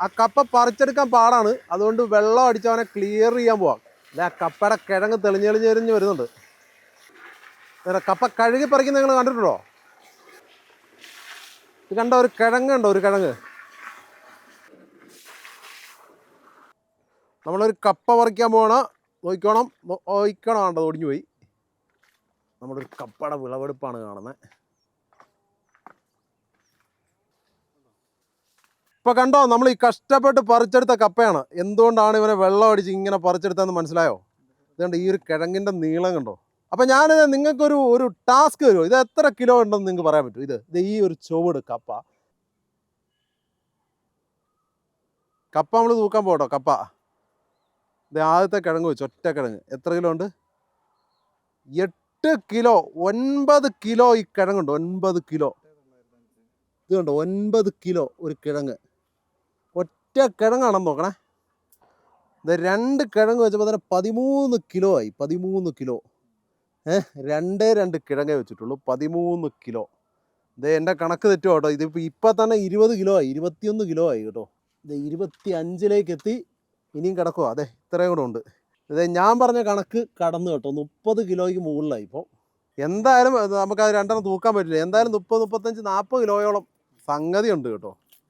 ആ കപ്പ പറിച്ചെടുക്കാൻ പാടാണ്. അതുകൊണ്ട് വെള്ളം അടിച്ചവനെ ക്ലിയർ ചെയ്യാൻ പോവാം. അല്ലെ ആ കപ്പയുടെ കിഴങ്ങ് തെളിഞ്ഞെളിഞ്ഞ് എറിഞ്ഞ് വരുന്നുണ്ട്. നേരെ കപ്പ കഴുകി പറിക്കുന്ന നിങ്ങൾ കണ്ടിട്ടുണ്ടോ? ഇത് കണ്ട ഒരു കിഴങ്ങ് കിഴങ്ങുണ്ടോ ഒരു കിഴങ്ങ്? നമ്മളൊരു കപ്പ പറിക്കാൻ പോകണം നോക്കിക്കോണം. നോക്കണം കണ്ടത് ഒടിഞ്ഞു പോയി. നമ്മളൊരു കപ്പയുടെ വിളവെടുപ്പാണ് കാണുന്നത് ഇപ്പൊ കണ്ടോ നമ്മൾ ഈ കഷ്ടപ്പെട്ട് പറിച്ചെടുത്ത കപ്പയാണ്. എന്തുകൊണ്ടാണ് ഇവനെ വെള്ളം അടിച്ച് ഇങ്ങനെ പറിച്ചെടുത്തതെന്ന് മനസ്സിലായോ? ഇതുകൊണ്ട് ഈ ഒരു കിഴങ്ങിന്റെ നീളം കണ്ടോ? അപ്പൊ ഞാനിത് നിങ്ങൾക്കൊരു ഒരു ടാസ്ക് വരുമോ ഇത് എത്ര കിലോ ഉണ്ടെന്ന് നിങ്ങൾക്ക് പറയാൻ പറ്റും ഇത് ഇത് ഈ ഒരു ചുവട് കപ്പ. കപ്പ നമ്മൾ തൂക്കാൻ പോട്ടോ കപ്പ. ഇത് ആദ്യത്തെ കിഴങ്ങ് വെച്ചു ഒറ്റ കിഴങ്ങ്. എത്ര കിലോ ഉണ്ട്? എട്ട് കിലോ ഒൻപത് കിലോ ഈ കിഴങ്ങുണ്ട് ഒൻപത് കിലോ. ഇത് കണ്ടോ ഒൻപത് കിലോ ഒരു കിഴങ്ങ്. ഒറ്റ കിഴങ്ങാണെന്ന് നോക്കണേ. രണ്ട് കിഴങ്ങ് വെച്ചപ്പോൾ തന്നെ പതിമൂന്ന് കിലോ ആയി. പതിമൂന്ന് കിലോ. ഏഹ് രണ്ടേ രണ്ട് കിഴങ്ങേ വെച്ചിട്ടുള്ളൂ. പതിമൂന്ന് കിലോ. ഇത് എന്റെ കണക്ക് തെറ്റോ കേട്ടോ. ഇതിപ്പോൾ ഇപ്പം തന്നെ ഇരുപത് കിലോ ആയി. ഇരുപത്തിയൊന്ന് കിലോ ആയി കേട്ടോ. ഇത് ഇരുപത്തി അഞ്ചിലേക്ക് എത്തി. ഇനിയും കിടക്കുമോ അതെ ഇത്രയും കൂടെ ഉണ്ട്. ഇത് ഞാൻ പറഞ്ഞ കണക്ക് കടന്നു കേട്ടോ. മുപ്പത് കിലോയ്ക്ക് മുകളിലായി ഇപ്പോൾ എന്തായാലും നമുക്ക് അത് രണ്ടെണ്ണം തൂക്കാൻ പറ്റില്ല. എന്തായാലും മുപ്പത് മുപ്പത്തഞ്ച് നാൽപ്പത് കിലോയോളം സംഗതി ഉണ്ട് കേട്ടോ.